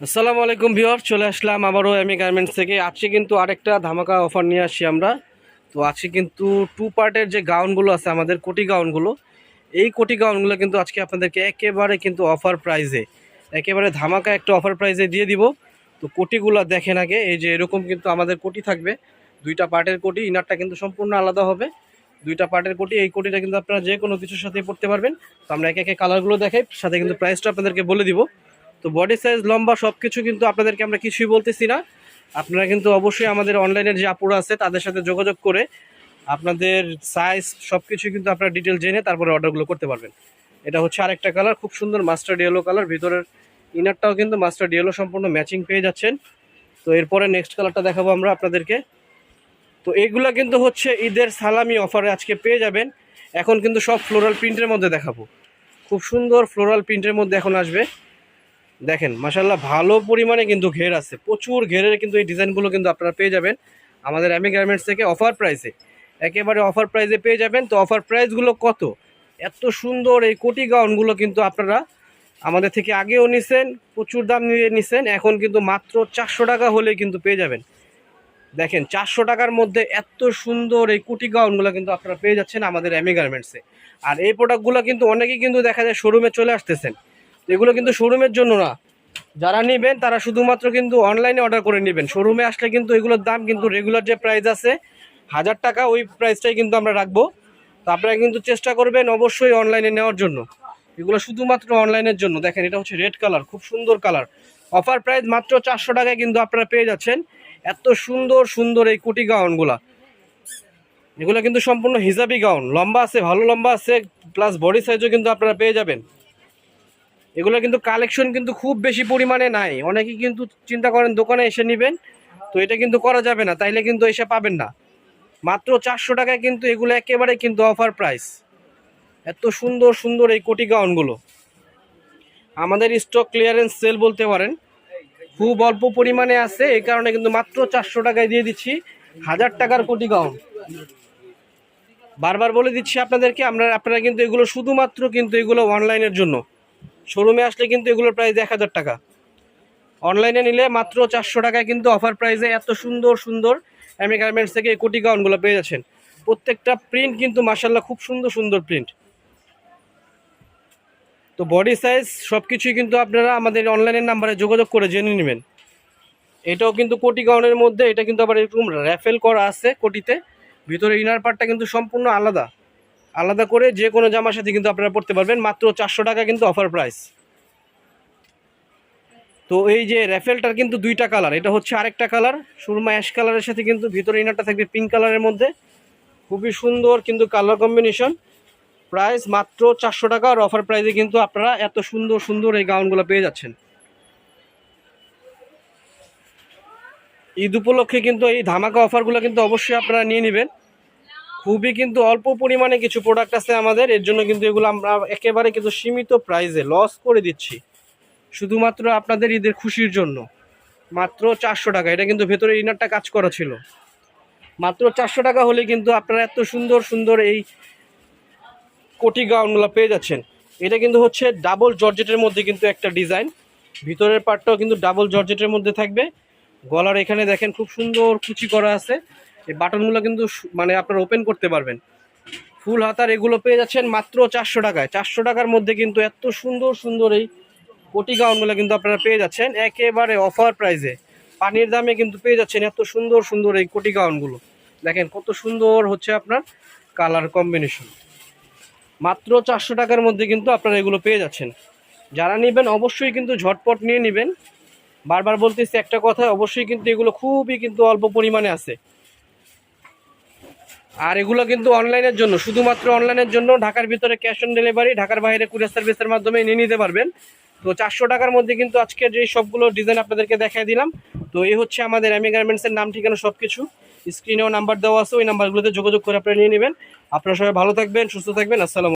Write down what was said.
আসসালামু আলাইকুম ভিওর চলে আসলাম আবারও এমি গার্মেন্টস থেকে। আজকে কিন্তু আরেকটা ধামাকা অফার নিয়ে আসি আমরা। তো আজকে কিন্তু টু পার্টের যে গাউনগুলো আছে, আমাদের কোটি গাউনগুলো এই কোটি গাউনগুলো কিন্তু আজকে আপনাদেরকে একেবারে কিন্তু অফার প্রাইজে একেবারে ধামাকা একটা অফার প্রাইজে দিয়ে দিব। তো কোটিগুলো দেখেন আগে, এই যে এরকম কিন্তু আমাদের কোটি থাকবে। দুইটা পার্টের কোটি ইনারটা কিন্তু সম্পূর্ণ আলাদা হবে। দুইটা পার্টের কোটি, এই কোটিটা কিন্তু আপনারা যে কোনো কিছুর সাথে পড়তে পারবেন। তো আমরা একে একে কালারগুলো দেখাই, সাথে কিন্তু প্রাইসটা আপনাদেরকে বলে দিব। তো বডি সাইজ লম্বা সব কিছু কিন্তু আপনাদেরকে আমরা কিছুই বলতেছি না। আপনারা কিন্তু অবশ্যই আমাদের অনলাইনের যে আপুরা আছে, তাদের সাথে যোগাযোগ করে আপনাদের সাইজ সব কিছু কিন্তু আপনারা ডিটেল জেনে তারপরে অর্ডারগুলো করতে পারবেন। এটা হচ্ছে আরেকটা কালার খুব সুন্দর মাস্টার ইয়েলো কালার ভিতরের ইনারটাও কিন্তু মাস্টার ইয়েলো সম্পূর্ণ ম্যাচিং পেয়ে যাচ্ছেন। তো এরপরে নেক্সট কালারটা দেখাবো আমরা আপনাদেরকে। তো এইগুলা কিন্তু হচ্ছে ঈদের সালামি অফারে আজকে পেয়ে যাবেন। এখন কিন্তু সব ফ্লোরাল প্রিন্টের মধ্যে দেখাবো। খুব সুন্দর ফ্লোরাল প্রিন্টের মধ্যে এখন আসবে। দেখেন মাসাল্লাহ ভালো পরিমাণে কিন্তু ঘের আছে। প্রচুর ঘেরের কিন্তু এই ডিজাইনগুলো কিন্তু আপনারা পেয়ে যাবেন আমাদের অ্যামি গার্মেন্টস থেকে অফার প্রাইসে একেবারে অফার প্রাইসে পেয়ে যাবেন। তো অফার প্রাইসগুলো কত? এত সুন্দর এই কোটি গাউনগুলো কিন্তু আপনারা আমাদের থেকে আগেও নিছেন, প্রচুর দাম নিয়ে নিছেন, এখন কিন্তু মাত্র চারশো টাকা হলে কিন্তু পেয়ে যাবেন। দেখেন, চারশো টাকার মধ্যে এত সুন্দর এই কুটি গাউনগুলো কিন্তু আপনারা পেয়ে যাচ্ছেন আমাদের অ্যামি গার্মেন্টসে আর এই প্রোডাক্টগুলো কিন্তু অনেকেই কিন্তু দেখা যায় শোরুমে চলে আসতেছেন। এগুলো কিন্তু শোরুমের জন্য না। যারা নেবেন, তারা শুধুমাত্র কিন্তু অনলাইনে অর্ডার করে নেবেন। শোরুমে আসলে কিন্তু এগুলোর দাম কিন্তু রেগুলার যে প্রাইস আছে, হাজার টাকা ওই প্রাইসটাই কিন্তু আমরা রাখব। তো আপনারা কিন্তু চেষ্টা করবেন অবশ্যই অনলাইনে নেওয়ার জন্য। এগুলো শুধুমাত্র অনলাইনের জন্য। দেখেন, এটা হচ্ছে রেড কালার খুব সুন্দর কালার অফার প্রাইস মাত্র চারশো টাকায় কিন্তু আপনারা পেয়ে যাচ্ছেন। এত সুন্দর সুন্দর এই কুটি গাউনগুলা। এগুলো কিন্তু সম্পূর্ণ হিজাবি গাউন। লম্বা আছে, ভালো লম্বা আছে প্লাস বডি সাইজও কিন্তু আপনারা পেয়ে যাবেন। এগুলো কিন্তু কালেকশন কিন্তু খুব বেশি পরিমাণে নাই। অনেকেই কিন্তু চিন্তা করেন দোকানে এসে নেবেন, তো এটা কিন্তু করা যাবে না, তাইলে কিন্তু এসে পাবেন না। মাত্র চারশো টাকায় কিন্তু এগুলো একেবারে কিন্তু অফার প্রাইস এত সুন্দর সুন্দর এই কোটি গাউনগুলো। আমাদের স্টক ক্লিয়ারেন্স সেল বলতে পারেন। খুব অল্প পরিমাণে আছে, এই কারণে কিন্তু মাত্র চারশো টাকায় দিয়ে দিচ্ছি। হাজার টাকার কোটি গাউন। বারবার বলে দিচ্ছি আপনাদেরকে, আমরা, আপনারা কিন্তু এগুলো শুধুমাত্র কিন্তু এগুলো অনলাইনের জন্য। শোরুমে আসলে কিন্তু এগুলোর প্রাইস এক হাজার টাকা। অনলাইনে নিলে মাত্র চারশো টাকায় কিন্তু অফার প্রাইসে এত সুন্দর সুন্দর অ্যামি গার্মেন্টস থেকে কোটি গাউনগুলো পেয়ে যাচ্ছেন। প্রত্যেকটা প্রিন্ট কিন্তু মার্শাল্লাহ খুব সুন্দর সুন্দর প্রিন্ট তো বডি সাইজ সব কিছুই কিন্তু আপনারা আমাদের অনলাইনের নাম্বারে যোগাযোগ করে জেনে নেবেন। এটাও কিন্তু কোটি গাউনের মধ্যে, এটা কিন্তু আবার এরকম র্যাফেল করা আছে কোটিতে। ভিতরে ইনার পার্টটা কিন্তু সম্পূর্ণ আলাদা। আলাদা করে যে কোনো জামার সাথে কিন্তু আপনারা পড়তে পারবেন। মাত্র চারশো টাকা কিন্তু অফার প্রাইস তো এই যে র্যাফেলটার কিন্তু দুইটা কালার এটা হচ্ছে আরেকটা কালার সুরমা অ্যাশ কালারের সাথে কিন্তু ভিতরে ইনারটা থাকবে পিঙ্ক কালারের মধ্যে। খুবই সুন্দর কিন্তু কালার কম্বিনেশন প্রাইস মাত্র চারশো টাকা আর অফার প্রাইসে কিন্তু আপনারা এত সুন্দর সুন্দর এই গাউনগুলো পেয়ে যাচ্ছেন। ঈদ উপলক্ষে কিন্তু এই ধামাকা অফারগুলো কিন্তু অবশ্যই আপনারা নিয়ে নেবেন। খুবই কিন্তু অল্প পরিমাণে কিছু প্রোডাক্ট আছে আমাদের। এর জন্য কিন্তু এগুলো আমরা একেবারে কিন্তু সীমিত প্রাইসে লস করে দিচ্ছি। শুধুমাত্র আপনাদের ঈদের খুশির জন্য। মাত্র চারশো টাকা। এটা কিন্তু ভেতরে ইনারটা কাজ করা ছিল। মাত্র চারশো টাকা হলে কিন্তু আপনারা এত সুন্দর সুন্দর এই কোটি গাউনগুলো পেয়ে যাচ্ছেন। এটা কিন্তু হচ্ছে ডাবল জর্জেটের মধ্যে কিন্তু একটা ডিজাইন ভিতরের পার্টটাও কিন্তু ডাবল জর্জেটের মধ্যে থাকবে। গলার এখানে দেখেন খুব সুন্দর কুচি করা আছে। এই বাটনগুলো কিন্তু মানে আপনারা ওপেন করতে পারবেন। ফুল হাতার এগুলো পেয়ে যাচ্ছেন মাত্র চারশো টাকায়। চারশো টাকার মধ্যে কিন্তু এত সুন্দর সুন্দর এই কোটি গাউনগুলো কিন্তু আপনারা পেয়ে যাচ্ছেন একেবারে অফার প্রাইসে পানির দামে কিন্তু পেয়ে যাচ্ছেন এত সুন্দর সুন্দর এই কোটি গাউনগুলো। দেখেন কত সুন্দর হচ্ছে আপনার কালার কম্বিনেশন মাত্র চারশো টাকার মধ্যে কিন্তু আপনারা এগুলো পেয়ে যাচ্ছেন। যারা নেবেন অবশ্যই কিন্তু ঝটপট নিয়ে নেবেন। বারবার বলতেছি একটা কথা অবশ্যই কিন্তু এগুলো খুবই কিন্তু অল্প পরিমাণে আছে। আর এগুলো কিন্তু অনলাইনের জন্য, শুধুমাত্র অনলাইনের জন্য ঢাকার ভিতরে ক্যাশ অন ডেলিভারি ঢাকার বাইরে কুরিয়ার সার্ভিসের মাধ্যমে নিয়ে নিতে পারবেন। তো চারশো টাকার মধ্যে কিন্তু আজকে যে সবগুলো ডিজাইন আপনাদেরকে দেখাই দিলাম। তো এই হচ্ছে আমাদের অ্যামি গার্মেন্টসের নাম, ঠিকানা সব কিছু স্ক্রিনেও নাম্বার দেওয়া আছে, ওই নাম্বারগুলোতে যোগাযোগ করে আপনারা নিয়ে নেবেন। আপনারা সবাই ভালো থাকবেন, সুস্থ থাকবেন, আসসালাম